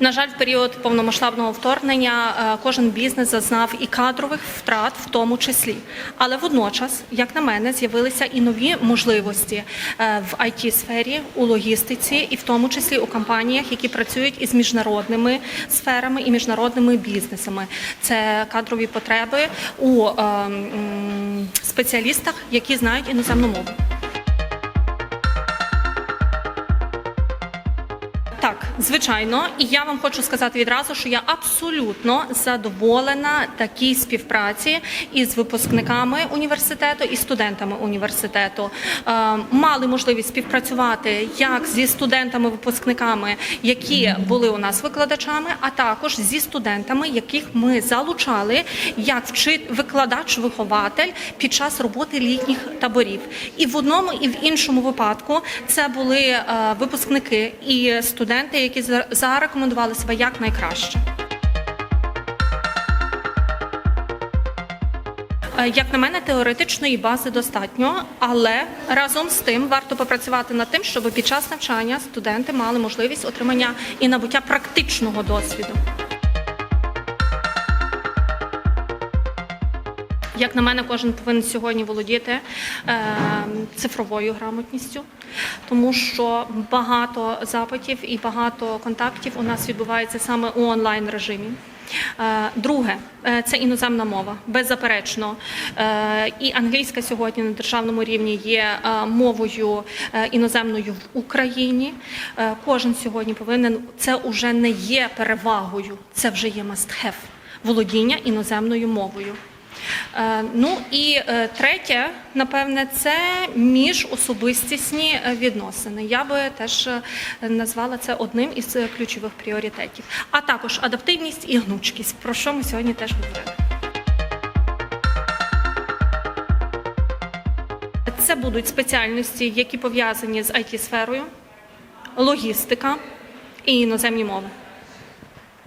На жаль, в період повномасштабного вторгнення е, кожен бізнес зазнав і кадрових втрат, в тому числі. Але водночас, як на мене, з'явилися і нові можливості е, в it сфері у логістиці, і в тому числі у компаніях, які працюють із міжнародними сферами і міжнародними бізнесами. Це кадрові потреби у е, спеціалістах, які знають іноземну мову. Так, звичайно, і я вам хочу сказати відразу, що я абсолютно задоволена такій співпраці із випускниками університету і студентами університету. Е, мали можливість співпрацювати як зі студентами-випускниками, які були у нас викладачами, а також зі студентами, яких ми залучали як викладач-вихователь під час роботи літніх таборів. І в одному, і в іншому випадку це були е, випускники і студенти, які за- зарекомендували себе як найкраще. Е, Як на мене, теоретичної бази достатньо, але разом з тим варто попрацювати над тим, щоб під час навчання студенти мали можливість отримання і набуття практичного досвіду. Як на мене, кожен повинен сьогодні володіти е, цифровою грамотністю, тому що багато запитів і багато контактів у нас відбувається саме у онлайн режимі. Е, Друге, е, це іноземна мова, беззаперечно. І англійська сьогодні на державному рівні є мовою іноземною в Україні. Кожен сьогодні повинен це вже не є перевагою, це вже є must have – володіння іноземною мовою. Е, Ну і е, третє, напевне, це міжособистісні е, відносини. Я би теж назвала це одним із ключових пріоритетів. А також адаптивність і гнучкість, про що ми сьогодні теж говорили. Це будуть спеціальності, які пов'язані з it сферою логістика і іноземні мови.